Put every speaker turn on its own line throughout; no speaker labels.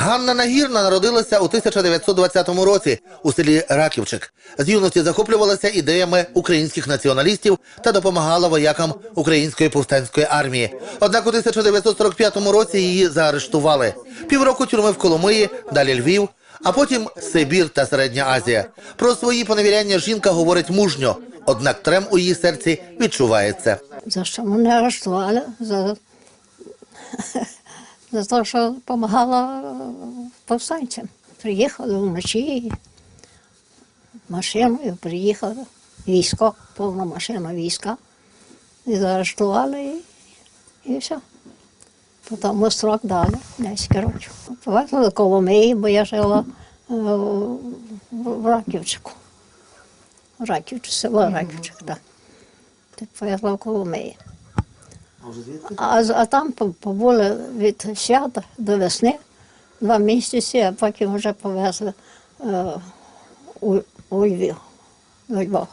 Ганна Нагірна народилася у 1920 році у селі Раківчик. З юності захоплювалася ідеями українських націоналістів та допомагала воякам української повстанської армії. Однак у 1945 році її заарештували. Півроку тюрми в Коломиї, далі Львів, а потім Сибір та Середня Азія. Про свої поневіряння жінка говорить мужньо, однак трем у її серці відчувається.
За що мене арештували? За, за те, що допомагала повстанцям. Приїхали вночі машиною, приїхали військо, повна машина війська. І заарештували і, і все. Потім строк дали 10 років. Повезли коло Миї, бо я жила е, в Раківчику. В Раківчику, село Раківчик, так. Так повезла в Коломиї. А, а там побули від свята до весни два місяці, а потім вже повезли е, у, у Львів, до Львова.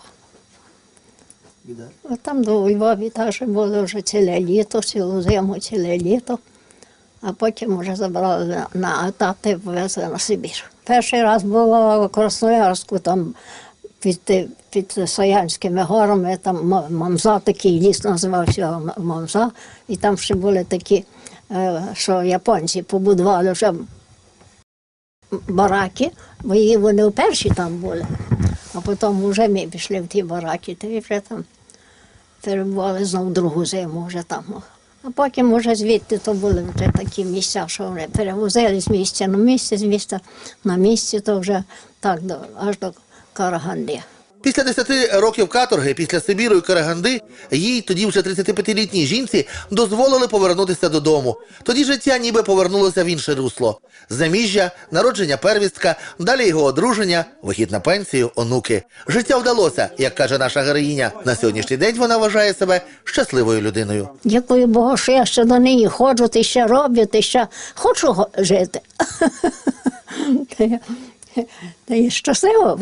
А там до Львові теж були вже ціле літо, цілу зиму, ціле літо. А потім вже забрали на, на етапи і повезли на Сибір. Перший раз було в Красноярську, там під, під Саянськими горами, там Мамза, такий ліс називався Мамза, і там ще були такі, е, що японці побудували вже бараки, бо вони перші там були, а потім вже ми пішли в ті бараки, то вже там перебували знову другу зиму вже там. А потім вже звідти то були вже такі місця, що вони перевозили з місця на місце, з місця на місце, то вже так аж до Караганди.
Після 10 років каторги, після Сибіру і Караганди, їй, тоді вже 35-літній жінці, дозволили повернутися додому. Тоді життя ніби повернулося в інше русло. Заміжжя, народження первістка, далі його одруження, вихід на пенсію, онуки. Життя вдалося, як каже наша героїня. На сьогоднішній день вона вважає себе щасливою людиною.
Дякую Богу, що я ще до неї ходжу, ти ще роблю, ти ще хочу жити. Та Та щаслива,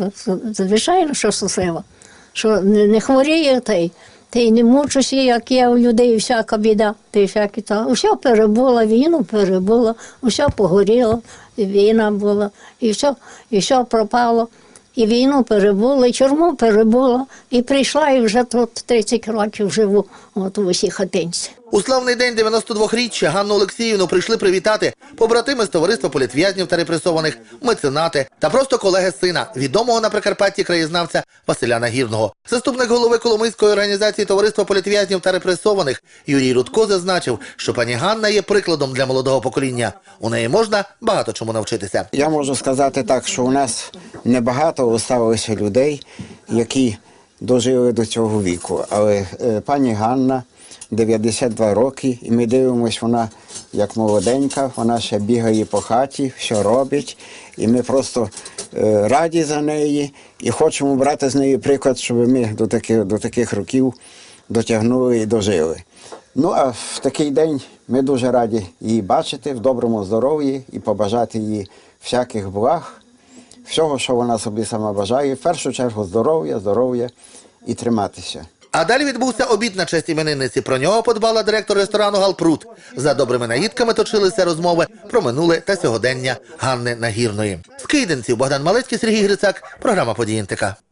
звичайно, що щаслива. Що не, хворію, та й, та й не мучуся, як є у людей всяка біда, та й всякі та. Усе перебула, війну перебула, усе погоріло, війна була, і все, і все пропало. І війну перебула, і тюрму перебула, і прийшла, і вже тут 30 років живу от у усій хатинці.
У славний день 92-річчя Ганну Олексіївну прийшли привітати побратими з товариства політв'язнів та репресованих, меценати та просто колеги сина, відомого на Прикарпатті краєзнавця Василя Нагірного. Заступник голови Коломийської організації товариства політв'язнів та репресованих Юрій Рудко зазначив, що пані Ганна є прикладом для молодого покоління. У неї можна багато чому навчитися.
Я можу сказати так, що у нас небагато залишилося людей, які дожили до цього віку. Але е, пані Ганна 92 роки, і ми дивимося, вона як молоденька, вона ще бігає по хаті, що робить. І ми просто е, раді за неї і хочемо брати з неї приклад, щоб ми до таких, до таких років дотягнули і дожили. Ну а в такий день ми дуже раді її бачити в доброму здоров'ї і побажати їй всяких благ, всього, що вона собі сама бажає. В першу чергу здоров'я, здоров'я і триматися.
А далі відбувся обід на честь іменинниці. Про нього подбала директор ресторану Галпрут. За добрими наїдками точилися розмови про минуле та сьогодення Ганни Нагірної. З Кийденців Богдан Малецький, Сергій Грицак. Програма «Події НТК».